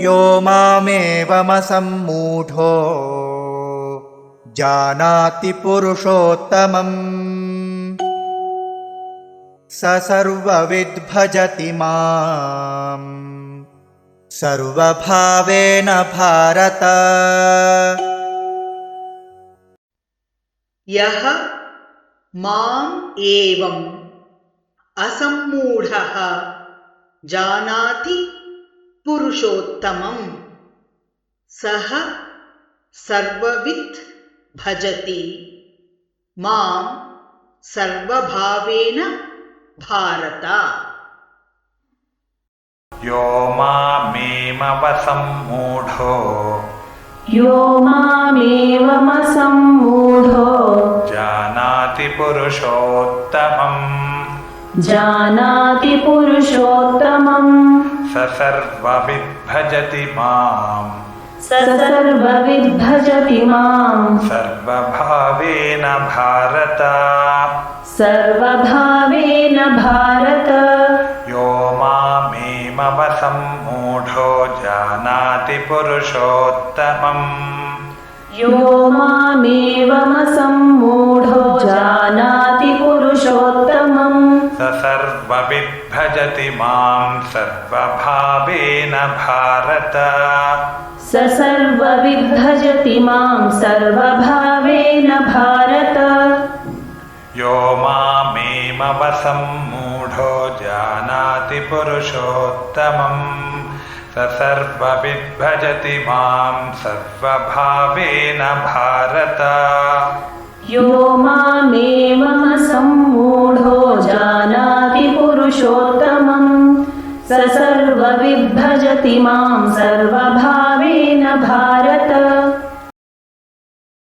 यो मामेवमसम्मूढो जानाति पुरुषोत्तमम्। स सर्वविद्भजति माम्। सर्वभावेन भारत। यः माम् एवम् असम्मूढः जानाति पुरुषोत्तमम्। सः सर्ववित् भजति। माँ सर्वभावेन भारत। यो मामेमवसम्मूढो यो मामेवमसम्मूढो जानाति पुरुषोत्तमम्। जानाति पुरुषोत्तमम्। सर्वविद्भजति माम्। स सर्वविद्भजति माम्। सर्वभावेन भारत। सर्वभावेन भारत। यो मामेमवसम्मूढो जानाति पुरुषोत्तमम्। यो मामेवमसम्मूढो सर्वविभजति मां सर्वभावेन भारत। स सर्वविभजति मां सर्वभावेन भारत। यो मामेमवसं मूढो जानाति पुरुषोत्तमम्। स सर्वविभजति मां सर्वभावेन भारत। यो ససర్వ విభజతి మాం సర్వ